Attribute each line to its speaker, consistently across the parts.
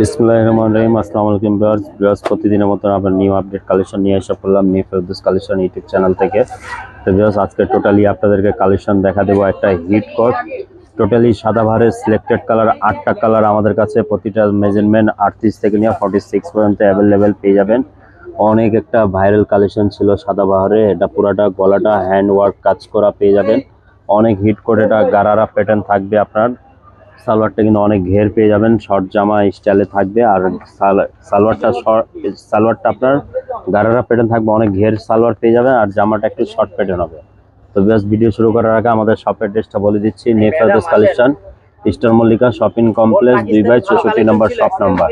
Speaker 1: বিসমুল্লাহির রহমানির রহিম আসসালামু আলাইকুম ভিউয়ার্স। ভিউয়ার্স, প্রতিদিনের মতন আবার নিউ আপডেট কালেকশন নিয়ে এসে পড়লাম, new Ferdous collection YouTube channel থেকে। তো ভিউয়ার্স, আজকে টোটালি আপনাদেরকে কালেকশন দেখা দেবো একটা হিট কোট। টোটালি সাদা ভারের সিলেক্টেড কালার, আটটা কালার আমাদের কাছে, প্রতিটা মেজারমেন্ট আটত্রিশ থেকে নিয়ে ফর্টি সিক্স পর্যন্ত অ্যাভেলেবেল পেয়ে যাবেন। অনেক একটা ভাইরাল কালেকশন ছিল সাদা বাহারে এটা পুরাটা গলাটা হ্যান্ড ওয়ার্ক কাজ করা পেয়ে যাবেন। অনেক হিট কোট, এটা গারারা প্যাটার্ন থাকবে আপনার। সালোয়ারটা কিন্তু অনেক ঘের পেয়ে যাবেন শর্ট জামা স্টাইলে থাকবে। আর সাল- সালোয়ারটা সালোয়ারটা আপনার গারারা প্যাটার্ন থাকবে অনেক ঘের সালোয়ার পেয়ে যাবেন আর জামাটা একটু শর্ট প্যাটার্ন হবে। তো বেশ ভিডিও শুরু করার আগে আমাদের শপের ড্রেসটা বলে দিচ্ছি নেফারদোস collection eastern Mallika shopping complex দুই বাই চৌষট্টি নম্বর শপ নাম্বার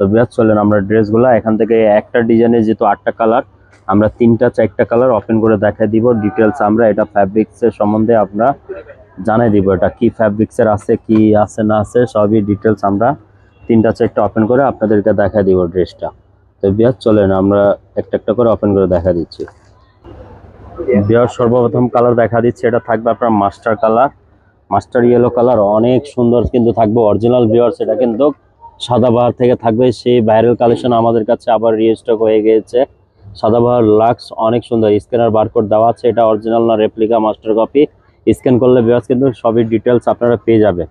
Speaker 1: তো বেশ চলেন আমরা ড্রেসগুলো এখান থেকে একটা ডিজাইনের যেহেতু আটটা কালার আমরা তিনটা চারটা কালার ওপেন করে দেখাই দিব। ডিটেলস আমরা এটা ফ্যাব্রিক্সের সম্বন্ধে আমরা জানাই দিব এটা কি ফ্যাব্রিক্সের আছে, কি আছে, না আছে, সবই ডিটেলস আমরা তিনটা চারটা ওপেন করে আপনাদেরকে দেখা দিব ড্রেসটা তো বিয়ার চলেন আমরা একটা একটা করে ওপেন করে দেখা দিচ্ছি। বিয়ার সর্বপ্রথম কালার দেখা দিচ্ছে, এটা থাকবে আপনার master colour master yellow colour অনেক সুন্দর কিন্তু থাকবে অরিজিনাল বিয়ার সেটা কিন্তু সাদাবাহার থেকে থাকবে, সেই ভাইরাল কালেকশন আমাদের কাছে আবার রিস্টক হয়ে গিয়েছে। সাদাবাহার লাক্স অনেক সুন্দর স্ক্যানার বারকোড দেওয়া আছে, এটা অরিজিনাল না রেপ্লিকা মাস্টার কপি স্ক্যান করলে বিয়াস কিন্তু সবই ডিটেলস আপনারা পেয়ে যাবে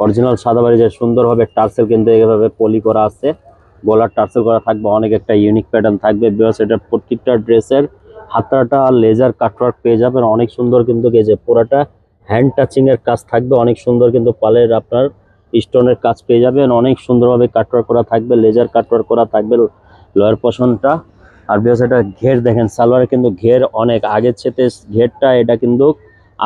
Speaker 1: অরিজিনাল সাদাবাড়ি যে সুন্দরভাবে টার্সেল কিন্তু এইভাবে পলি করা আছে। গলার টার্সেল করা থাকবে, অনেক একটা ইউনিক প্যাটার্ন থাকবে। বিয়াস এটা প্রত্যেকটা ড্রেসের হাতাটা লেজার কাটওয়ার্ক পেয়ে যাবেন। অনেক সুন্দর কিন্তু গেছে পুরাটা হ্যান্ড টাচিংয়ের কাজ থাকবে। অনেক সুন্দর কিন্তু পালের আপনার স্টোনের কাজ পেয়ে যাবেন। অনেক সুন্দরভাবে কাটওয়ার্ক করা থাকবে লেজার কাটওয়ার্ক করা থাকবে লয়ার পশনটা আর বিয়াস এটা ঘের দেখেন, সালোয়ারে কিন্তু ঘের অনেক। আগের চেতে ঘেরটা, এটা কিন্তু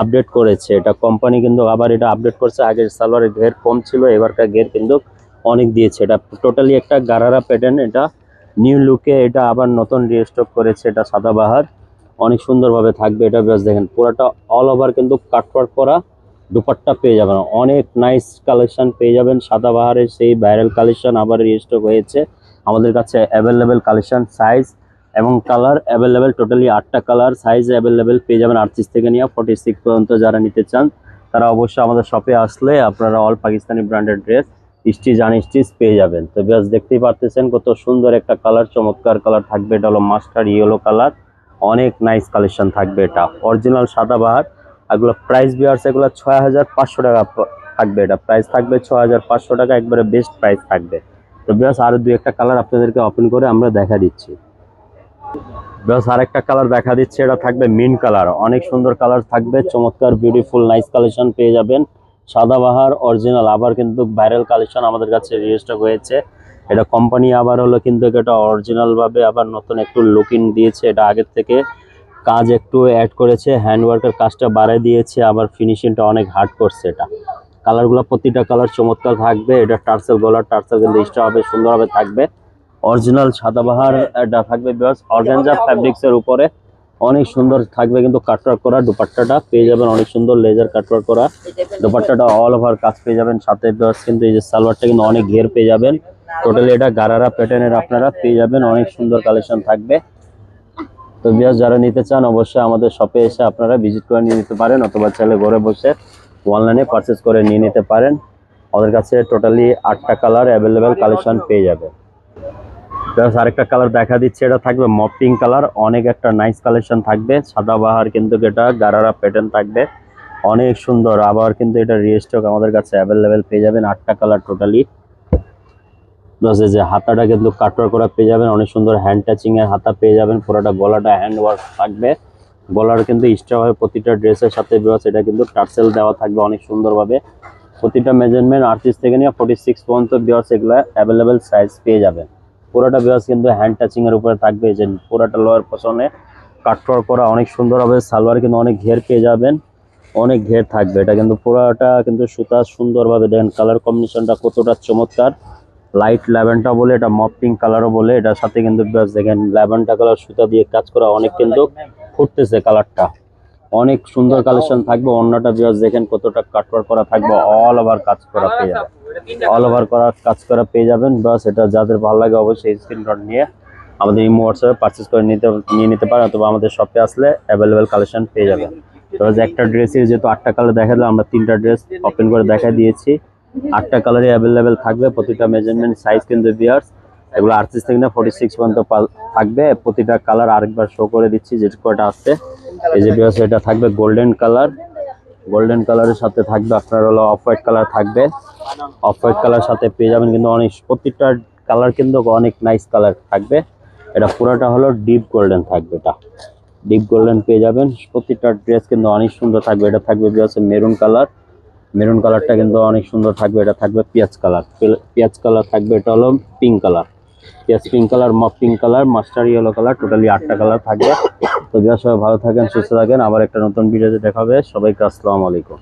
Speaker 1: আপডেট করেছে। এটা কোম্পানি কিন্তু আবার এটা আপডেট করছে। আগের সালোয়ারের ঘের কম ছিল এবারকার ঘের কিন্তু অনেক দিয়েছে। এটা টোটালি একটা গারারা প্যাটার্ন এটা নিউ লুকে এটা আবার নতুন রিস্টক করেছে। এটা সাদাবাহার, অনেক সুন্দরভাবে থাকবে। এটা বেশ দেখেন, পুরোটা অল ওভার কিন্তু কাটওয়ার্ক করা দুপাট্টা পেয়ে যাবেন। অনেক নাইস কালেকশন পেয়ে যাবেন। সাদাবাহারের সেই ভাইরাল কালেকশন আবার রিস্টক হয়েছে। আমাদের কাছে অ্যাভেলেবেল কালেকশন সাইজ এবং কালার অ্যাভেলেবেল, টোটালি আটটা কালার, সাইজ অ্যাভেলেবেল, পেয়ে যাবেন আটত্রিশ থেকে নিয়ে ফর্টি সিক্স পর্যন্ত যারা নিতে চান, তারা অবশ্যই আমাদের শপে আসলে আপনারা all Pakistani branded dress stitch unstitch পেয়ে যাবেন। তো বেশ দেখতেই পারতেছেন কত সুন্দর একটা কালার, চমৎকার কালার থাকবে, এটা হলো মাস্টার ইয়েলো কালার, অনেক নাইস কালেকশন থাকবে এটা। অরিজিনাল সাদা বাহার এগুলো প্রাইস বিয়ার্স, এগুলো ছয় হাজার পাঁচশো টাকা থাকবে এটা। প্রাইস থাকবে ছয় হাজার পাঁচশো টাকা, একবারে বেস্ট প্রাইস থাকবে। তো বিয়ার্স আরও দু একটা কালার আপনাদেরকে ওপেন করে আমরা দেখা দিচ্ছি। ব্যাস আরেকটা কালার দেখা দিচ্ছে, এটা থাকবে মিন কালার অনেক সুন্দর কালার থাকবে, চমৎকার বিউটিফুল নাইস কালেকশন পেয়ে যাবেন। সাদাবাহার অরিজিনাল আবার কিন্তু ভাইরাল কালেকশন আমাদের কাছে রেজিস্টার হয়েছে। এটা কোম্পানি আবার হলো কিন্তু এটা অরিজিনাল ভাবে আবার নতুন একটু লুকিং দিয়েছে। এটা আগের থেকে কাজ একটু অ্যাড করেছে হ্যান্ডওয়ার্কের কাজটা বাড়ায় দিয়েছে, আবার ফিনিশিংটা অনেক হার্ড করছে এটা। কালারগুলো প্রতিটা কালার চমৎকার থাকবে। এটা টার্সেল গলার টার্সেল কিন্তু এক্সট্রা হবে সুন্দরভাবে থাকবে। অরিজিনাল সাদাবাহার এটা থাকবে বিকজ অর্গানজা ফ্যাব্রিক্স এর উপরে অনেক সুন্দর থাকবে কিন্তু কাটওয়ার্ক করা দুপাট্টাটা পেয়ে যাবেন অনেক সুন্দর লেজার কাটওয়ার্ক করা। দুপাট্টাটা অল ওভার কাজ পেয়ে যাবেন সাথে বিকজ কিন্তু এই যে সালোয়ারটা কিন্তু অনেক ঘের পেয়ে যাবেন। টোটালি এটা গারারা প্যাটার্নের আপনারা পেয়ে যাবেন অনেক সুন্দর কালেকশন থাকবে। তো বিয়াস যারা নিতে চান অবশ্যই আমাদের শপে এসে আপনারা ভিজিট করে নিয়ে নিতে পারেন অথবা চাইলে ঘরে বসে অনলাইনে পারচেস করে নিয়ে নিতে পারেন। আমাদের কাছে টোটালি আটটা কালার অ্যাভেলেবেল কালেকশন পেয়ে যাবে। প্লাস আরেকটা কালার দেখা দিচ্ছে, এটা থাকবে মপ পিঙ্ক কালার অনেক একটা নাইস কালেকশন থাকবে। সাদাবাহার কিন্তু এটা, গারারা প্যাটার্ন থাকবে। অনেক সুন্দর, আবার কিন্তু এটা রিস্টক আমাদের কাছে অ্যাভেলেবেল পেয়ে যাবেন, আটটা কালার টোটালি প্লাস এই যে হাতাটা কিন্তু কাটওয়ার করা পেয়ে যাবেন, অনেক সুন্দর হ্যান্ড টাচিং এর হাতা পেয়ে যাবেন, পুরোটা গলাটা হ্যান্ড ওয়ার্ক থাকবে। গলার কিন্তু এক্সট্রা ভাবে প্রতিটা ড্রেসের সাথে বিকজ এটা কিন্তু টার্সেল দেওয়া থাকবে অনেক সুন্দরভাবে। প্রতিটা মেজারমেন্ট আটত্রিশ থেকে নিয়ে ফোর্টি সিক্স পর্যন্ত বিয়াস এগুলো অ্যাভেলেবেল সাইজ পেয়ে যাবেন। পুরোটা বিয়াস কিন্তু হ্যান্ড টাচিং এর উপরে থাকবে, যে পুরোটা লোয়ার পশনে কাটওয়ার করা অনেক সুন্দর হবে, সালোয়ার কিন্তু অনেক ঘের পেয়ে যাবেন, অনেক ঘের থাকবে। এটা কিন্তু পুরোটা কিন্তু সুতা সুন্দরভাবে দেখেন কালার কম্বিনেশনটা কতটা চমৎকার। লাইট ল্যাভেন্ডার বলে, এটা মপ পিঙ্ক কালারও বলে, এটার সাথে কিন্তু বেশ দেখেন ল্যাভেন্ডার কালার সুতা দিয়ে কাজ করা অনেক কিন্তু ফুটতেছে কালারটা অনেক সুন্দর কালেকশন থাকবে, অন্যটা বিয়াস দেখেন কতটা কাটওয়ার করা থাকবে অল ওভার কাজ করা পেয়ে যাবে অল ওভার করা কাজ করা পেয়ে যাবেন। বাস এটা যাদের ভালো লাগে অবশ্যই স্ক্রিনশট নিয়ে আমাদের ইমো হোয়াটসঅ্যাপে পারচেস করে নিতে নিয়ে নিতে পারেন অথবা আমাদের শপে আসলে অ্যাভেলেবেল কালেকশন পেয়ে যাবেন। তো একটা ড্রেসের যেহেতু আটটা কালার দেখা দিলাম আমরা তিনটা ড্রেস ওপেন করে দেখা দিয়েছি। আটটা কালারই অ্যাভেলেবেল থাকবে প্রতিটা মেজারমেন্ট সাইজ কিন্তু বিয়ার্স এগুলো আটত্রিশ থেকে না ফোর্টি সিক্স পর্যন্ত থাকবে। প্রতিটা কালার আরেকবার শো করে দিচ্ছি যে কটা আসছে। এই যে বিয়ার্স এটা থাকবে গোল্ডেন কালার গোল্ডেন কালারের সাথে থাকবে আপনার হলো অফ হোয়াইট কালার থাকবে। অফ হোয়াইট কালার সাথে পেয়ে যাবেন কিন্তু অনেক প্রত্যেকটা কালার কিন্তু অনেক নাইস কালার থাকবে। এটা পুরোটা হলো ডিপ গোল্ডেন থাকবে এটা। ডিপ গোল্ডেন পেয়ে যাবেন। প্রত্যেকটা ড্রেস কিন্তু অনেক সুন্দর থাকবে। এটা থাকবে হচ্ছে মেরুন কালার মেরুন কালারটা কিন্তু অনেক সুন্দর থাকবে। এটা থাকবে পেঁয়াজ কালার পেঁয়াজ কালার থাকবে। এটা হলো পিঙ্ক কালার পেঁয়াজ pink colour mop pink colour master yellow colour totally আটটা কালার থাকবে। তো সবাই ভালো থাকেন, সুস্থ থাকেন। আবার একটা নতুন ভিডিওতে দেখা হবে সবাইকে আসসালামু আলাইকুম।